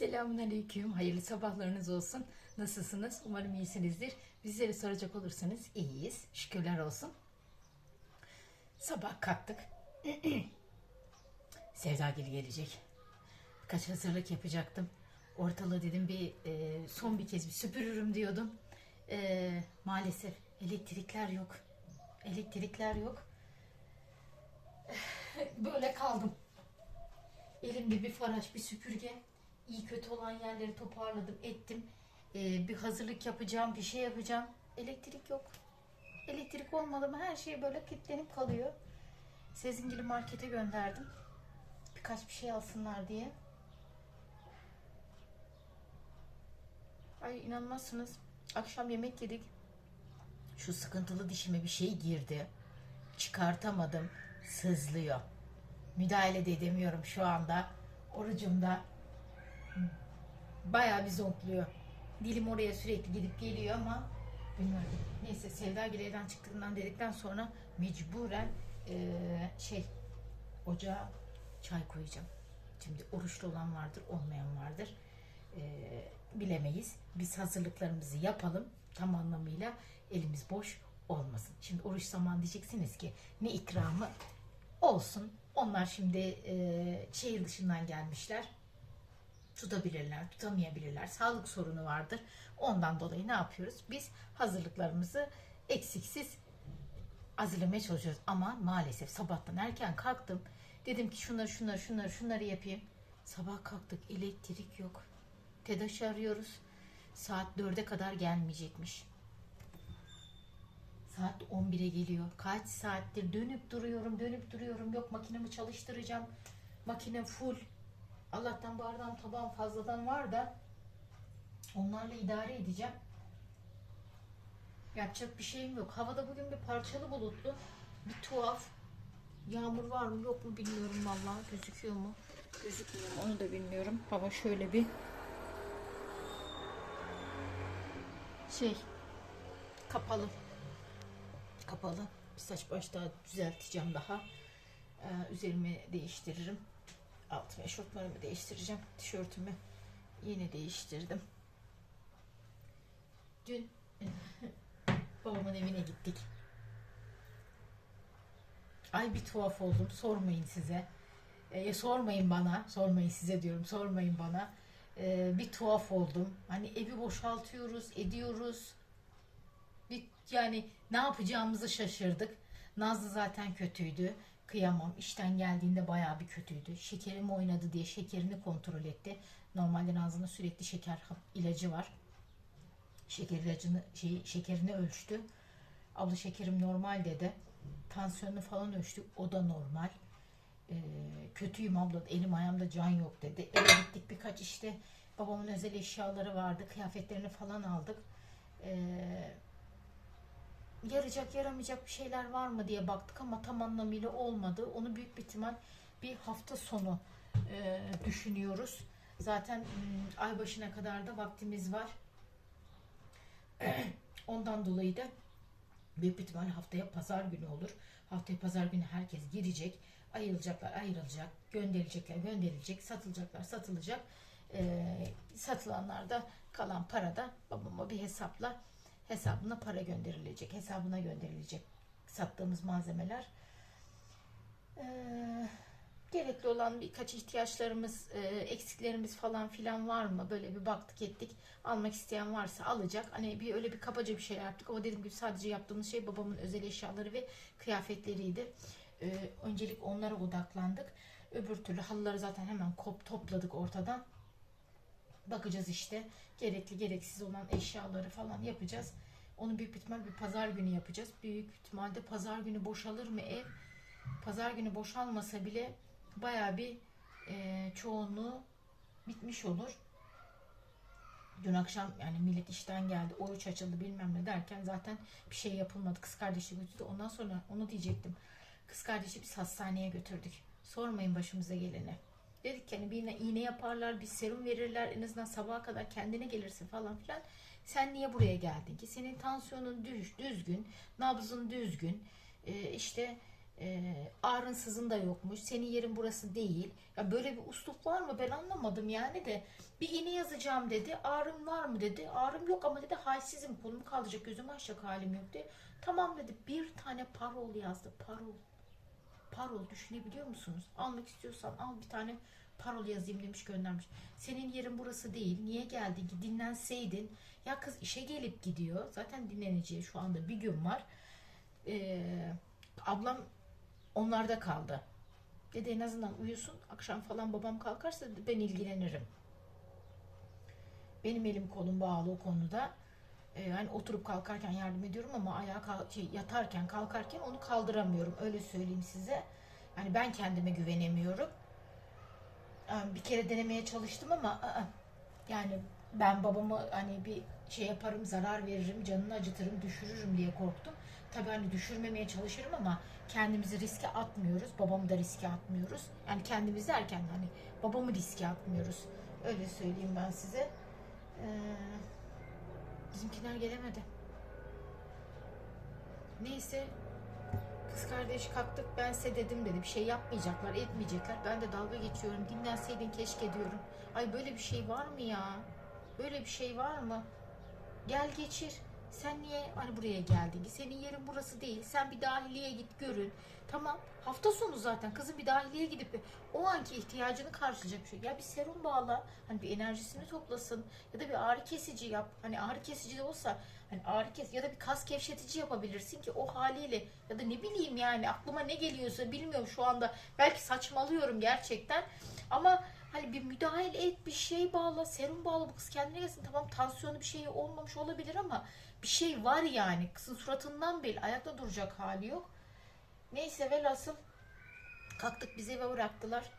Selamun Aleyküm. Hayırlı sabahlarınız olsun. Nasılsınız? Umarım iyisinizdir. Bizleri soracak olursanız iyiyiz. Şükürler olsun. Sabah kalktık. Sevdagil gelecek. Birkaç hazırlık yapacaktım. Ortalığı dedim bir e, son bir kez bir süpürürüm diyordum. E, maalesef elektrikler yok. Elektrikler yok. Böyle kaldım. Elimde bir faraş, bir süpürge. İyi kötü olan yerleri toparladım, ettim. Ee, bir hazırlık yapacağım, bir şey yapacağım. Elektrik yok. Elektrik olmadı mı her şey böyle kilitlenip kalıyor. Sezingili markete gönderdim. Birkaç bir şey alsınlar diye. Ay inanmazsınız. Akşam yemek yedik. Şu sıkıntılı dişime bir şey girdi. Çıkartamadım. Sızlıyor. Müdahale de edemiyorum şu anda. Orucumda bayağı bir zonkluyor. Dilim oraya sürekli gidip geliyor ama bilmiyorum. Neyse Sevda evden çıktığından dedikten sonra mecburen eee, şey ocağa çay koyacağım. Şimdi oruçlu olan vardır, olmayan vardır. Eee, bilemeyiz. Biz hazırlıklarımızı yapalım tam anlamıyla elimiz boş olmasın. Şimdi oruç zaman diyeceksiniz ki ne ikramı olsun. Onlar şimdi eee şehir dışından gelmişler tutabilirler, tutamayabilirler. Sağlık sorunu vardır. Ondan dolayı ne yapıyoruz? Biz hazırlıklarımızı eksiksiz hazırlamaya çalışıyoruz. Ama maalesef sabahtan erken kalktım. Dedim ki şunları şunları şunları şunları yapayım. Sabah kalktık elektrik yok. TEDAŞ'ı arıyoruz. Saat 4'e kadar gelmeyecekmiş. Saat 11'e geliyor. Kaç saattir dönüp duruyorum, dönüp duruyorum. Yok makinemi çalıştıracağım. Makine full. Allah'tan bardağım tabağım fazladan var da onlarla idare edeceğim. Yapacak bir şeyim yok. Havada bugün bir parçalı bulutlu. Bir tuhaf. Yağmur var mı yok mu bilmiyorum vallahi. Gözüküyor mu? Gözükmüyor mu onu da bilmiyorum. Hava şöyle bir şey kapalı. Kapalı. Bir saç baş daha düzelteceğim daha. Ee, üzerimi değiştiririm. Altıma eşortmanımı değiştireceğim. Tişörtümü yeni değiştirdim. Dün babamın evine gittik. Ay bir tuhaf oldum. Sormayın size. E, sormayın bana. Sormayın size diyorum. Sormayın bana. E, bir tuhaf oldum. Hani evi boşaltıyoruz, ediyoruz. Bir, yani ne yapacağımızı şaşırdık. Nazlı zaten kötüydü. Kıyamam. İşten geldiğinde bayağı bir kötüydü. Şekerim oynadı diye şekerini kontrol etti. Normalde Nazlı'nın sürekli şeker ilacı var. Şeker ilacını, şey, şekerini ölçtü. Abla şekerim normal dedi. Tansiyonunu falan ölçtük. O da normal. Ee, kötüyüm abla. Elim ayağımda can yok dedi. Eve gittik birkaç işte babamın özel eşyaları vardı. Kıyafetlerini falan aldık. Ee, yarayacak yaramayacak bir şeyler var mı diye baktık ama tam anlamıyla olmadı. Onu büyük bir ihtimal bir hafta sonu e, düşünüyoruz. Zaten m, ay başına kadar da vaktimiz var. Ondan dolayı da büyük ihtimal haftaya pazar günü olur. Haftaya pazar günü herkes girecek. Ayrılacaklar ayrılacak. Gönderilecekler gönderilecek. Satılacaklar satılacak. Ee, satılanlar kalan para da babama bir hesapla hesabına para gönderilecek. Hesabına gönderilecek sattığımız malzemeler. Ee, gerekli olan birkaç ihtiyaçlarımız, e, eksiklerimiz falan filan var mı? Böyle bir baktık ettik. Almak isteyen varsa alacak. Hani bir öyle bir kabaca bir şeyler yaptık ama dediğim gibi sadece yaptığımız şey babamın özel eşyaları ve kıyafetleriydi. Ee, öncelik onlara odaklandık. Öbür türlü halıları zaten hemen kop topladık ortadan. Bakacağız işte. Gerekli gereksiz olan eşyaları falan yapacağız. Onu büyük ihtimal bir pazar günü yapacağız. Büyük ihtimalle pazar günü boşalır mı ev? Pazar günü boşalmasa bile baya bir e, çoğunluğu bitmiş olur. Dün akşam yani millet işten geldi, oruç açıldı bilmem ne derken zaten bir şey yapılmadı. Kız kardeşi götürdü. Ondan sonra onu diyecektim. Kız kardeşi biz hastaneye götürdük. Sormayın başımıza geleni. Dedik ki hani bir iğne, yaparlar, bir serum verirler. En azından sabaha kadar kendine gelirsin falan filan. Sen niye buraya geldin ki? Senin tansiyonun düz, düzgün, nabzın düzgün. Ee, işte E, ağrınsızın da yokmuş. Senin yerin burası değil. Ya böyle bir uslup var mı? Ben anlamadım yani de. Bir iğne yazacağım dedi. Ağrım var mı dedi. Ağrım yok ama dedi halsizim. Kolumu kaldıracak, gözümü açacak halim yok dedi. Tamam dedi. Bir tane parol yazdı. Parol. Parol düşünebiliyor musunuz? Almak istiyorsan al bir tane parol yazayım demiş göndermiş. Senin yerin burası değil. Niye geldin ki dinlenseydin. Ya kız işe gelip gidiyor. Zaten dinleneceği şu anda bir gün var. Ee, ablam onlarda kaldı. Dedi en azından uyusun. Akşam falan babam kalkarsa ben ilgilenirim. Benim elim kolum bağlı o konuda. Ee, hani oturup kalkarken yardım ediyorum ama ayağa kalk- şey, yatarken kalkarken onu kaldıramıyorum. Öyle söyleyeyim size. Yani ben kendime güvenemiyorum. Ee, Bir kere denemeye çalıştım ama yani ben babamı hani bir şey yaparım, zarar veririm, canını acıtırım, düşürürüm diye korktum. Tabii hani düşürmemeye çalışırım ama kendimizi riske atmıyoruz. Babamı da riske atmıyoruz. Yani kendimiz derken hani babamı riske atmıyoruz. Öyle söyleyeyim ben size. Ee, bizimkiler gelemedi. Neyse kız kardeş kalktık ben size dedim dedi. Bir şey yapmayacaklar, etmeyecekler. Ben de dalga geçiyorum. Dinlenseydin keşke diyorum. Ay böyle bir şey var mı ya? Böyle bir şey var mı? Gel geçir. Sen niye hani buraya geldin? Senin yerin burası değil. Sen bir dahiliye git görün. Tamam. Hafta sonu zaten. Kızın bir dahiliye gidip o anki ihtiyacını karşılayacak bir şey. Ya bir serum bağla. Hani bir enerjisini toplasın. Ya da bir ağrı kesici yap. Hani ağrı kesici de olsa hani ağrı kes ya da bir kas gevşetici yapabilirsin ki o haliyle ya da ne bileyim yani aklıma ne geliyorsa bilmiyorum şu anda. Belki saçmalıyorum gerçekten. Ama Hani bir müdahale et, bir şey bağla, serum bağla bu kız kendine gelsin. Tamam tansiyonu bir şey olmamış olabilir ama bir şey var yani. Kızın suratından belli. Ayakta duracak hali yok. Neyse velhasıl kalktık bizi eve bıraktılar.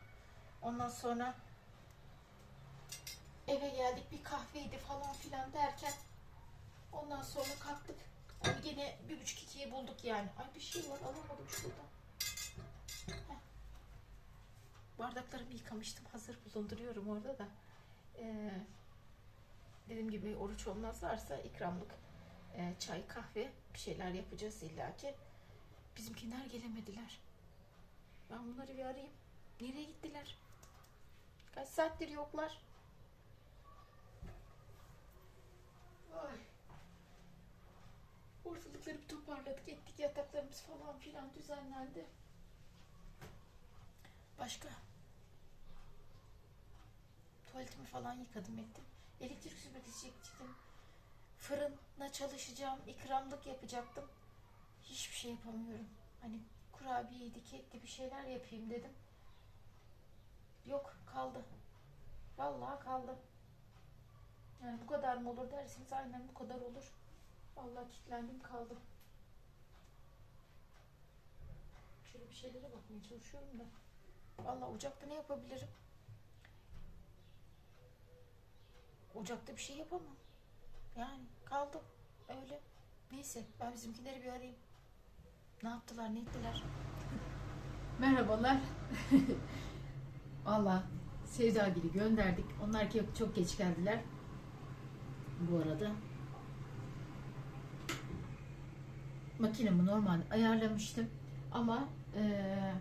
Ondan sonra eve geldik bir kahveydi falan filan derken ondan sonra kalktık. Ay gene bir buçuk ikiyi bulduk yani. Ay bir şey var alamadım şurada. Bardaklarımı yıkamıştım. Hazır bulunduruyorum orada da. Ee, dediğim gibi oruç olmazlarsa ikramlık e, çay, kahve bir şeyler yapacağız illaki. Bizimkiler gelemediler. Ben bunları bir arayayım. Nereye gittiler? Kaç saattir yoklar? Ay. Ortalıkları bir toparladık, ettik yataklarımız falan filan düzenlendi. Başka? Tuvaletimi falan yıkadım ettim. Elektrik süpürgesi çektim. Fırına çalışacağım. ikramlık yapacaktım. Hiçbir şey yapamıyorum. Hani kurabiyeydi, kekti bir şeyler yapayım dedim. Yok kaldı. Vallahi kaldı. Yani bu kadar mı olur derseniz aynen bu kadar olur. Vallahi kilitlendim kaldım. Şöyle bir şeylere bakmaya çalışıyorum da. Vallahi ocakta ne yapabilirim? Ocakta bir şey yapamam. Yani kaldım öyle. Neyse ben bizimkileri bir arayayım. Ne yaptılar ne ettiler? Merhabalar. Valla Sevdagil'i gönderdik. Onlar ki çok geç geldiler. Bu arada. Makinemi normal ayarlamıştım. Ama eee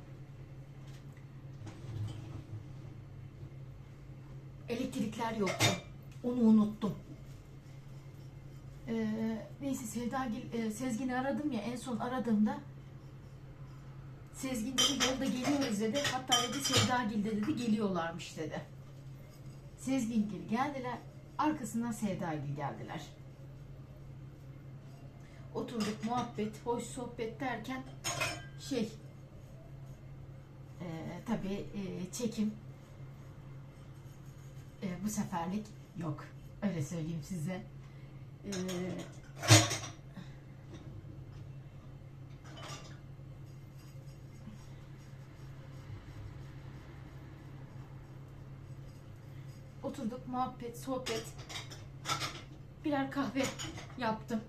elektrikler yoktu. Onu unuttum. Ee, neyse Sevdagil, e, Sezgin'i aradım ya en son aradığımda Sezgin dedi yolda geliyoruz dedi. Hatta dedi Sevdagil de dedi geliyorlarmış dedi. Sezgingil geldiler. Arkasından Sevdagil geldiler. Oturduk muhabbet, hoş sohbet derken şey e, tabii e, çekim e, bu seferlik yok. Öyle söyleyeyim size. E, oturduk muhabbet, sohbet. Birer kahve yaptım.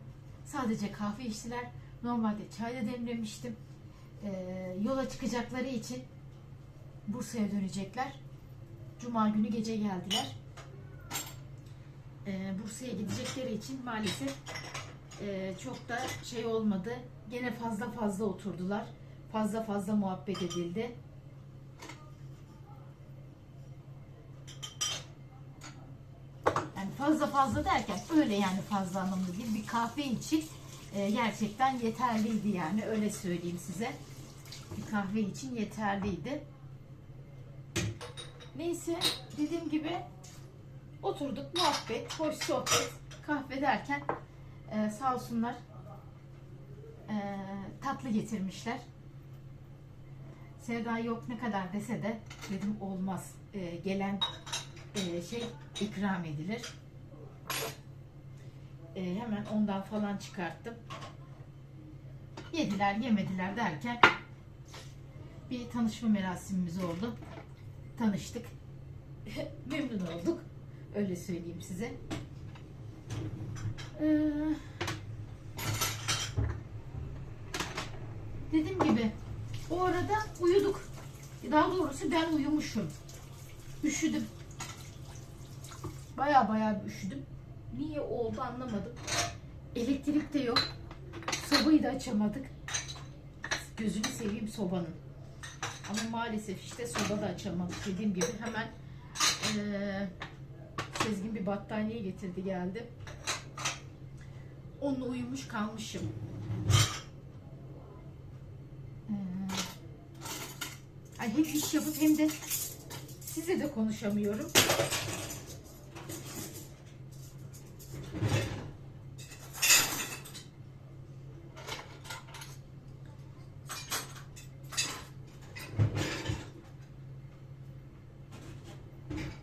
Sadece kahve içtiler. Normalde çay da demlemiştim. E, yola çıkacakları için Bursa'ya dönecekler. Cuma günü gece geldiler. Ee, Bursa'ya gidecekleri için maalesef e, çok da şey olmadı. Gene fazla fazla oturdular. fazla fazla muhabbet edildi. Yani fazla fazla derken öyle yani fazla anlamda değil. Bir kahve için e, gerçekten yeterliydi yani öyle söyleyeyim size. Bir kahve için yeterliydi. Neyse dediğim gibi oturduk muhabbet, hoş sohbet, kahve derken e, sağ olsunlar e, tatlı getirmişler. Sevda yok ne kadar dese de dedim olmaz. E, gelen e, şey ikram edilir. E, hemen ondan falan çıkarttım. Yediler yemediler derken bir tanışma merasimimiz oldu. Tanıştık. Memnun olduk. Öyle söyleyeyim size. Ee, dediğim gibi o arada uyuduk. Daha doğrusu ben uyumuşum. Üşüdüm. Baya baya üşüdüm. Niye oldu anlamadım. Elektrik de yok. Sobayı da açamadık. Gözünü seveyim sobanın. Ama maalesef işte soba da açamadık. Dediğim gibi hemen eee Sezgin bir battaniye getirdi geldi. Onunla uyumuş kalmışım. Ee, ay hem iş yapıp hem de size de konuşamıyorum.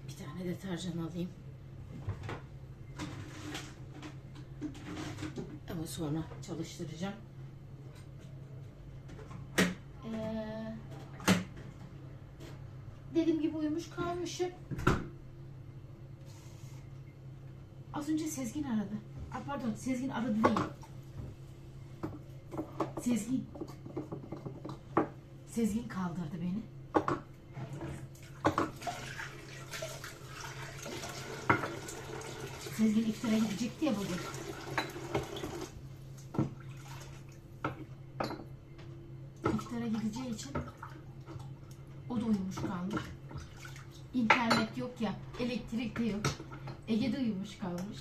Bir tane deterjan alayım. Ama sonra çalıştıracağım. Ee, dediğim gibi uyumuş kalmışım. Az önce Sezgin aradı. Ay pardon Sezgin aradı değil. Sezgin. Sezgin kaldırdı beni. Sezgin iftara gidecekti ya bugün. İftara gideceği için o da uyumuş kalmış. İnternet yok ya, elektrik de yok. Ege de uyumuş kalmış.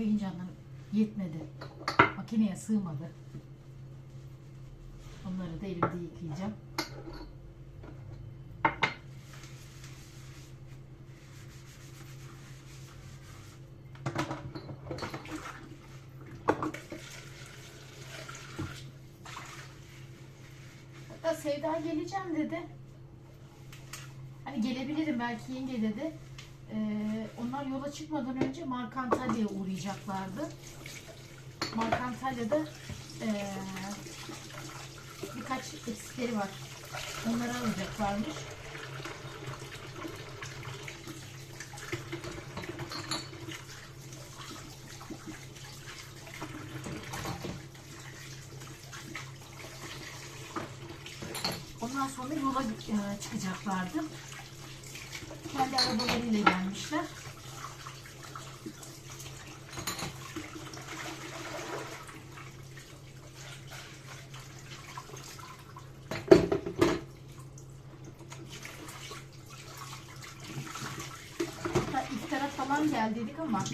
Kahve fincanları yetmedi. Makineye sığmadı. Onları da elimde yıkayacağım. Hatta Sevda geleceğim dedi. Hani gelebilirim belki yenge dedi. Çıkmadan önce Markantalya'ya uğrayacaklardı. Markantalya'da ee, birkaç eksikleri var. Onları alacaklarmış. Ondan sonra yola e, çıkacaklardı. Kendi arabalarıyla gelmişler. Hatta iftara falan geldiydik ama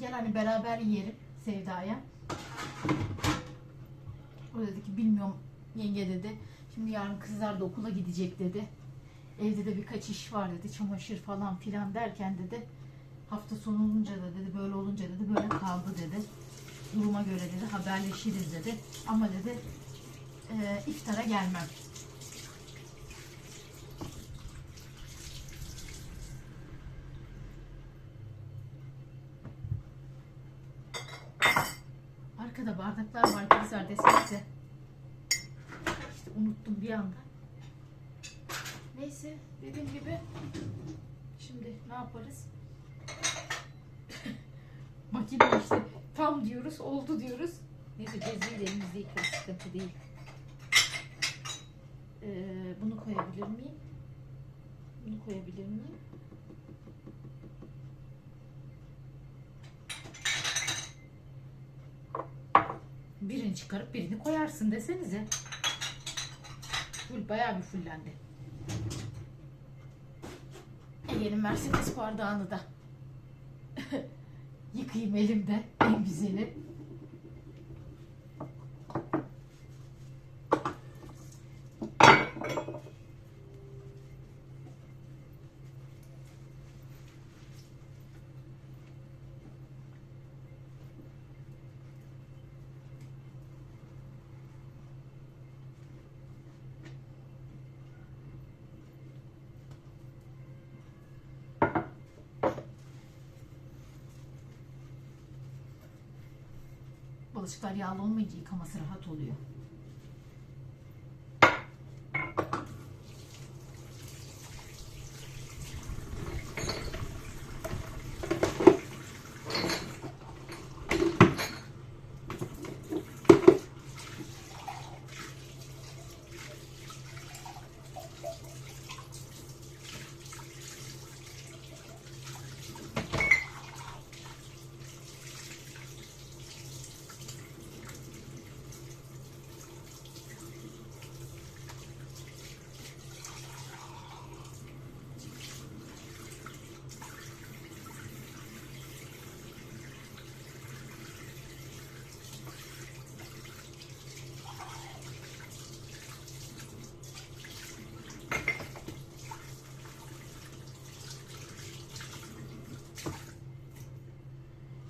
gel hani beraber yiyelim Sevda'ya. O dedi ki bilmiyorum yenge dedi. Şimdi kızlar da okula gidecek dedi. Evde de birkaç iş var dedi. Çamaşır falan filan derken dedi. Hafta sonu olunca da dedi böyle olunca dedi böyle kaldı dedi. Duruma göre dedi haberleşiriz dedi. Ama dedi e, iftara gelmem. Arkada bardaklar var kızlar desenize. İşte unuttum bir anda. Neyse. Neyse dediğim gibi şimdi ne yaparız? Makine işte tam diyoruz oldu diyoruz. Neyse bezliği de elimizde yıkarız sıkıntı değil. Ee, bunu koyabilir miyim? Bunu koyabilir miyim? Birini çıkarıp birini koyarsın desenize. Full bayağı bir fullendi. Ege'nin Mercedes bardağını da yıkayayım elimde en güzeli. Bulaşıklar yağlı olmayınca yıkaması rahat oluyor.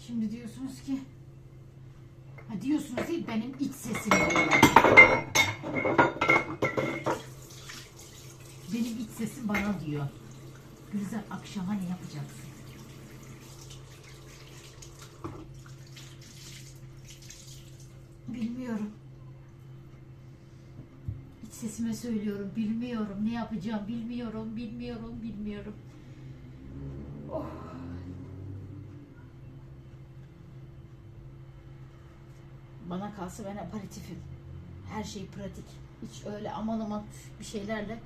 Şimdi diyorsunuz ki ha diyorsunuz değil benim iç sesim. Benim iç sesim bana diyor. Gülizar akşama ne yapacaksın? Bilmiyorum. İç sesime söylüyorum. Bilmiyorum. Ne yapacağım? Bilmiyorum. Bilmiyorum. Bilmiyorum. Kalsa ben aparatifim. Her şey pratik. Hiç öyle aman aman bir şeylerle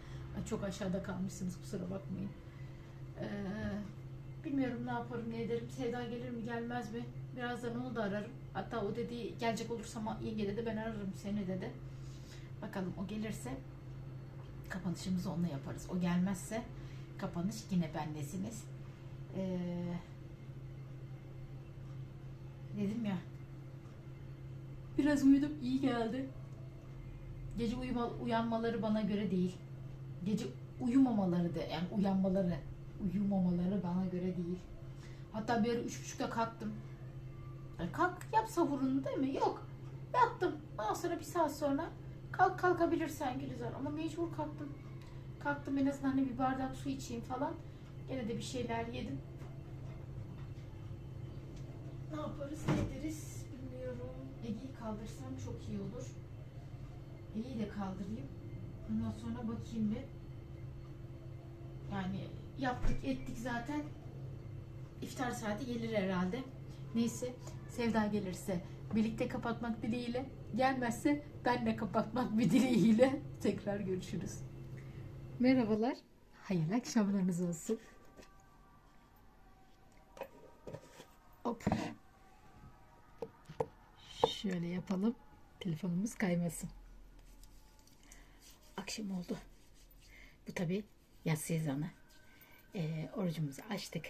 çok aşağıda kalmışsınız kusura bakmayın. Ee, bilmiyorum ne yaparım ne ederim. Sevda gelir mi gelmez mi? Birazdan onu da ararım. Hatta o dedi gelecek olursa ama yenge dedi ben ararım seni dedi. Bakalım o gelirse kapanışımızı onunla yaparız. O gelmezse kapanış yine bendesiniz. Ee, dedim ya Biraz uyudum, iyi geldi. Gece uyuma, uyanmaları bana göre değil. Gece uyumamaları da yani uyanmaları, uyumamaları bana göre değil. Hatta bir ara üç buçukta kalktım. Kalk yap sahurunu değil mi? Yok. Yattım. Ondan sonra bir saat sonra kalk kalkabilirsen Gülizar. Ama mecbur kalktım. Kalktım en azından hani bir bardak su içeyim falan. Gene de bir şeyler yedim. Ne yaparız ne ederiz bilmiyorum. Ege'yi kaldırsam çok iyi olur. Ege'yi de kaldırayım. Ondan sonra bakayım bir. Yani yaptık ettik zaten. İftar saati gelir herhalde. Neyse Sevda gelirse birlikte kapatmak dileğiyle gelmezse benle kapatmak bir dileğiyle tekrar görüşürüz. Merhabalar. Hayırlı akşamlarınız olsun. Hop. Şöyle yapalım. Telefonumuz kaymasın. Akşam oldu. Bu tabi yaz sezonu. Ee, orucumuzu açtık.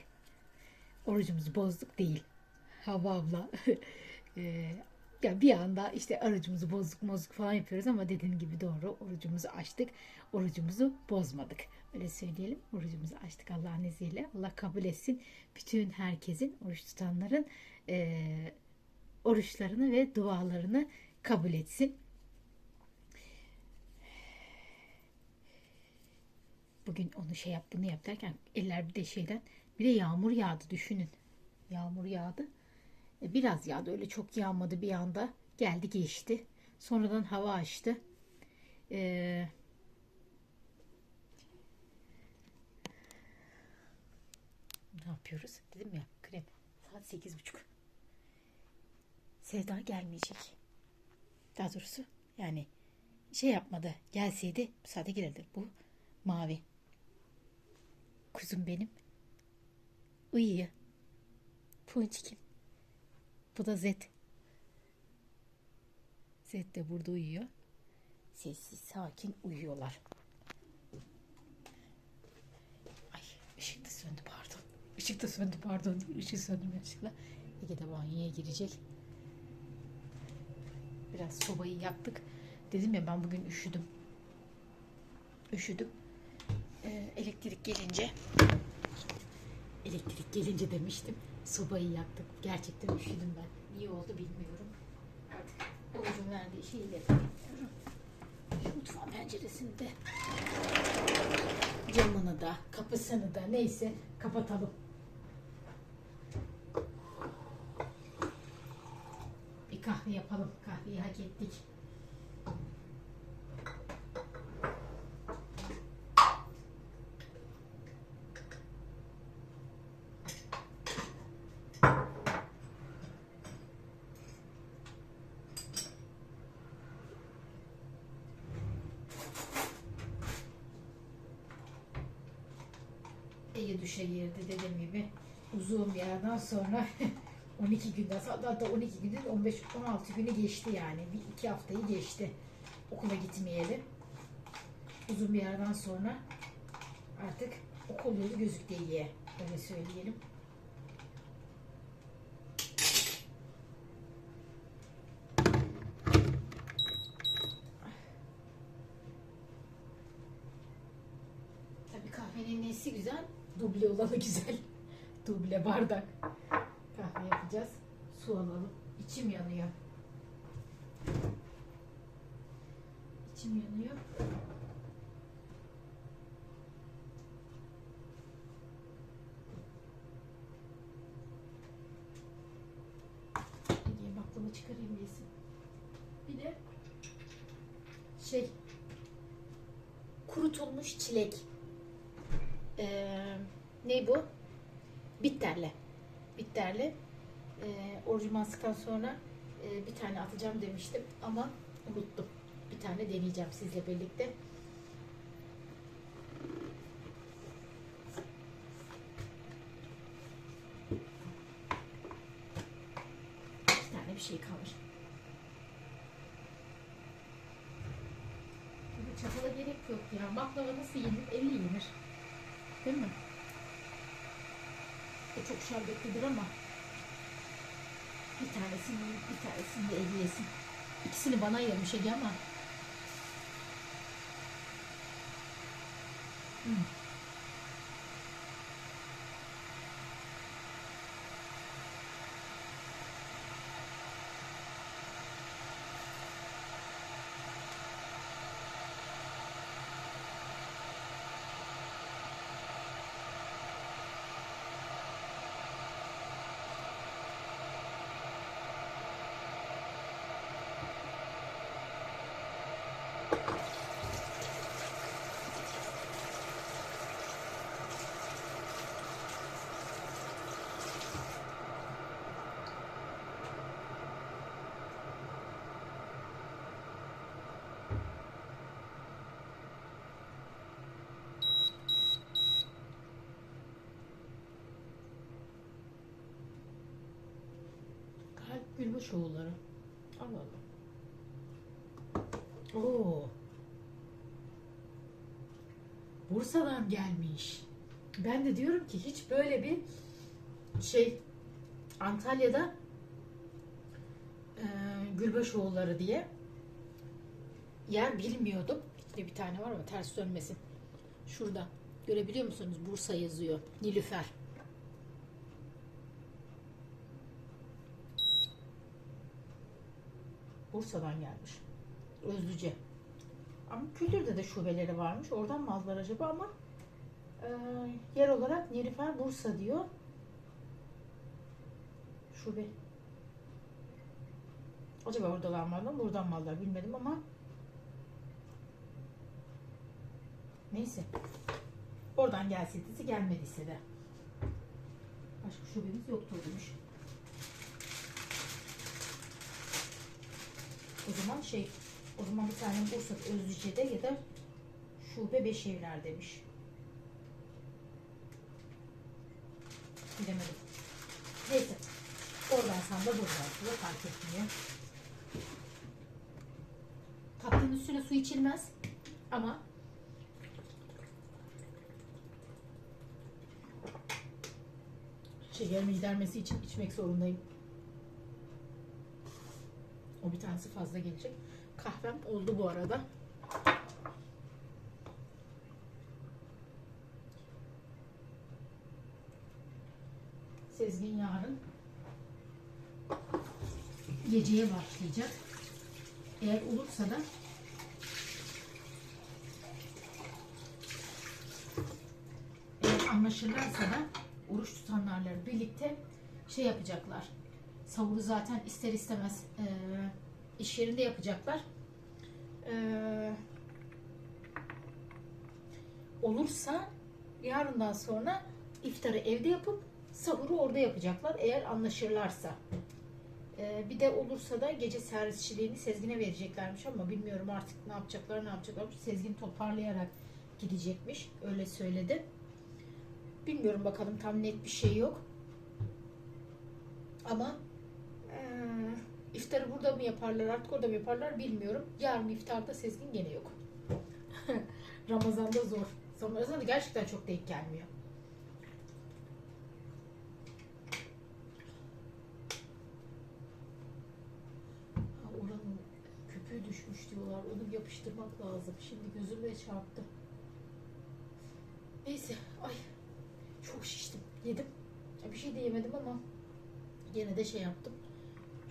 Orucumuzu bozduk değil. Hava abla. ee, ya bir anda işte orucumuzu bozduk bozduk falan yapıyoruz ama dediğin gibi doğru orucumuzu açtık. Orucumuzu bozmadık. Öyle söyleyelim. Orucumuzu açtık Allah'ın izniyle. Allah kabul etsin. Bütün herkesin, oruç tutanların ee, oruçlarını ve dualarını kabul etsin. Bugün onu şey yap bunu yap derken eller bir de şeyden bir de yağmur yağdı düşünün. Yağmur yağdı. E, biraz yağdı öyle çok yağmadı bir anda. Geldi geçti. Sonradan hava açtı. Ee, ne yapıyoruz? Dedim ya krem. Saat sekiz buçuk. Sevda gelmeyecek. Daha doğrusu yani şey yapmadı. Gelseydi bu saate girerdi. Bu mavi. Kuzum benim. Uyuyor. Ponçikim. Bu da Zed. Zed de burada uyuyor. Sessiz sakin uyuyorlar. Ay ışık da söndü pardon. Işık da söndü pardon. Işık söndü yanlışlıkla. Ege de banyoya girecek. Biraz sobayı yaktık. Dedim ya ben bugün üşüdüm. Üşüdüm. Ee, elektrik gelince elektrik gelince demiştim. Sobayı yaktık. Gerçekten üşüdüm ben. Niye oldu bilmiyorum. Artık Oğuz'un verdiği şeyle. Şu mutfağın penceresini de camını da kapısını da neyse kapatalım. Bir kahve Kahveyi hak ettik. Ege düşe girdi dediğim gibi uzun bir yerden sonra 12 günden hatta 12 günden 15 16 günü geçti yani bir iki haftayı geçti okula gitmeyeli uzun bir yerden sonra artık okul yolu gözüktü Ege'ye öyle söyleyelim. Tabii kahvenin nesi güzel? Duble olanı güzel. Duble bardak. Yapacağız. Su alalım. İçim yanıyor. İçim yanıyor. Ege'ye baklava çıkarayım yesin. Bir de şey kurutulmuş çilek. Ee, ne bu? Bitterli. Bitterli. Orucu mastıktan sonra e, bir tane atacağım demiştim ama unuttum. Bir tane deneyeceğim sizle birlikte. Bir tane bir şey kalmış. Çatala gerek yok ya. Baklava nasıl yenir? Elle yenir. Değil mi? O çok şerbetlidir ama bir tanesini yiyip bir tanesini de eli yesin. İkisini bana yemiş Ege ama Hmm. Gülmüş oğulları. Allah Allah. Oo. Bursa'dan gelmiş. Ben de diyorum ki hiç böyle bir şey Antalya'da e, Gülbaşoğulları diye yer bilmiyordum. İçinde bir tane var ama ters dönmesin. Şurada. Görebiliyor musunuz? Bursa yazıyor. Nilüfer. Bursa'dan gelmiş. Özlüce. Ama Kültür'de de şubeleri varmış. Oradan mı aldılar acaba ama e, yer olarak Nilüfer Bursa diyor. Şube. Acaba oradalar mı aldılar, buradan mı aldılar bilmedim ama neyse. Oradan gelseydi gelmediyse de. Başka şubemiz yoktur demiş. O zaman şey, o zaman bir tane Bursa Özlüce'de ya da şube Beşevler demiş. Bilemedim. Neyse. Oradan da buradan da fark etmiyor. Tatlının üstüne su içilmez. Ama şekerimi gidermesi için içmek zorundayım. O bir tanesi fazla gelecek. Kahvem oldu bu arada. Sezgin yarın geceye başlayacak. Eğer olursa da eğer anlaşırlarsa da oruç tutanlarla birlikte şey yapacaklar. Sahuru zaten ister istemez eee, iş yerinde yapacaklar. Eee, olursa yarından sonra iftarı evde yapıp sahuru orada yapacaklar eğer anlaşırlarsa. Ee, bir de olursa da gece servisçiliğini Sezgin'e vereceklermiş ama bilmiyorum artık ne yapacaklar ne yapacaklar. Sezgin toparlayarak gidecekmiş. Öyle söyledi. Bilmiyorum bakalım tam net bir şey yok. Ama iftarı burada mı yaparlar artık orada mı yaparlar bilmiyorum. Yarın iftarda Sezgin gene yok. Ramazan'da zor. Ramazan'da gerçekten çok denk gelmiyor. Oranın köpüğü düşmüş diyorlar. Onu yapıştırmak lazım. Şimdi gözüme çarptı. Neyse. Ay. Çok şiştim. Yedim. Bir şey de yemedim ama gene de şey yaptım.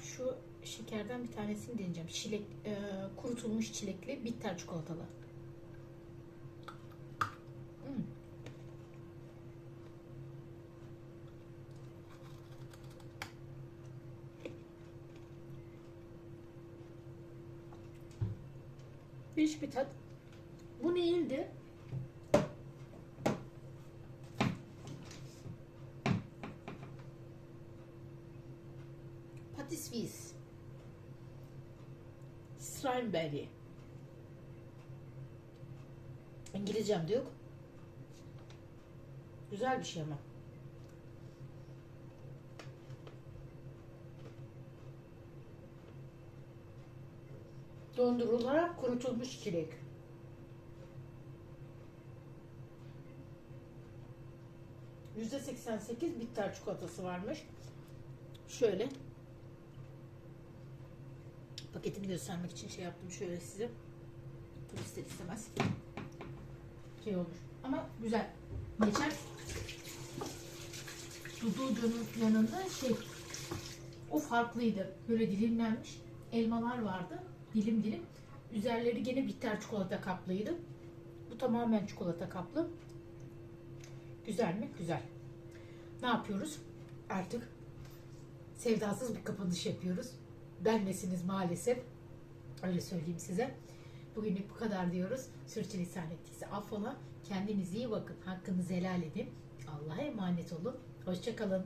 Şu şekerden bir tanesini deneyeceğim. Çilek, e, kurutulmuş çilekli bitter çikolatalı. Hmm. Değişik bir tat. Bu neyildi? Strawberry. İngilizcem de yok. Güzel bir şey ama. Dondurularak kurutulmuş çilek. %88 bitter çikolatası varmış. Şöyle. Paketini göstermek için şey yaptım şöyle size. Bu ister istemez. Şey olur. Ama güzel. Geçen Dudu'nun yanında şey o farklıydı. Böyle dilimlenmiş elmalar vardı. Dilim dilim. Üzerleri gene bitter çikolata kaplıydı. Bu tamamen çikolata kaplı. Güzel mi? Güzel. Ne yapıyoruz? Artık sevdasız bir kapanış yapıyoruz. Benmesiniz maalesef. Öyle söyleyeyim size. Bugünlük bu kadar diyoruz. Sürçülisan ettiyse affola. Kendinize iyi bakın. Hakkınızı helal edin. Allah'a emanet olun. Hoşçakalın.